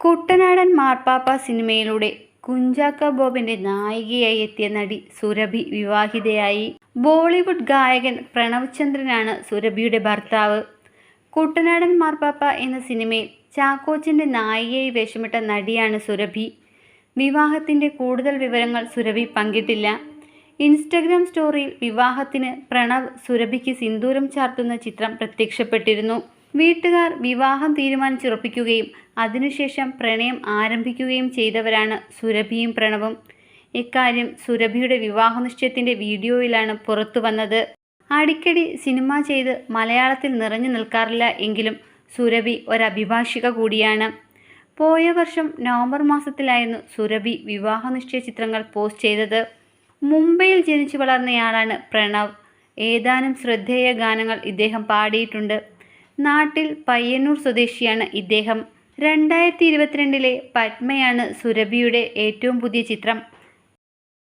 കുട്ടനാടൻ മാർപ്പാപ്പ സിനിമയിലൂടെ കുഞ്ചാക്ക ബോബിന്റെ നായികയായി എത്തിയ നടി സുരഭി വിവാഹിതയായി. ബോളിവുഡ് ഗായകൻ പ്രണവ് ചന്ദ്രനാണ് സുരഭിയുടെ ഭർത്താവ്. കുട്ടനാടൻ മാർപ്പാപ്പ എന്ന സിനിമയിൽ ചാക്കോച്ചിന്റെ നായികയായി വേഷമിട്ട നടിയാണ് സുരഭി. വിവാഹത്തിന്റെ കൂടുതൽ വിവരങ്ങൾ സുരഭി പങ്കിട്ടില്ല. ഇൻസ്റ്റഗ്രാം സ്റ്റോറിയിൽ വിവാഹത്തിന് പ്രണവ് സുരഭിക്ക് സിന്ദൂരം ചാർത്തുന്ന ചിത്രം പ്രത്യക്ഷപ്പെട്ടിരുന്നു. വീട്ടുകാർ വിവാഹം തീരുമാനിച്ചുറപ്പിക്കുകയും അതിനുശേഷം പ്രണയം ആരംഭിക്കുകയും ചെയ്തവരാണ് സുരഭിയും പ്രണവും. ഇക്കാര്യം സുരഭിയുടെ വിവാഹ നിശ്ചയത്തിന്റെ വീഡിയോയിലാണ് പുറത്തു വന്നത്. അടിക്കടി സിനിമ ചെയ്ത് മലയാളത്തിൽ നിറഞ്ഞു നിൽക്കാറില്ല എങ്കിലും സുരഭി ഒരഭിഭാഷിക കൂടിയാണ്. പോയ വർഷം നവംബർ മാസത്തിലായിരുന്നു സുരഭി വിവാഹ നിശ്ചയ ചിത്രങ്ങൾ പോസ്റ്റ് ചെയ്തത്. മുംബൈയിൽ ജനിച്ചു വളർന്നയാളാണ് പ്രണവ്. ഏതാനും ശ്രദ്ധേയ ഗാനങ്ങൾ ഇദ്ദേഹം പാടിയിട്ടുണ്ട്. നാട്ടിൽ പയ്യന്നൂർ സ്വദേശിയാണ് ഇദ്ദേഹം. രണ്ടായിരത്തി ഇരുപത്തിരണ്ടിലെ പത്മയാണ് സുരഭിയുടെ ഏറ്റവും പുതിയ ചിത്രം.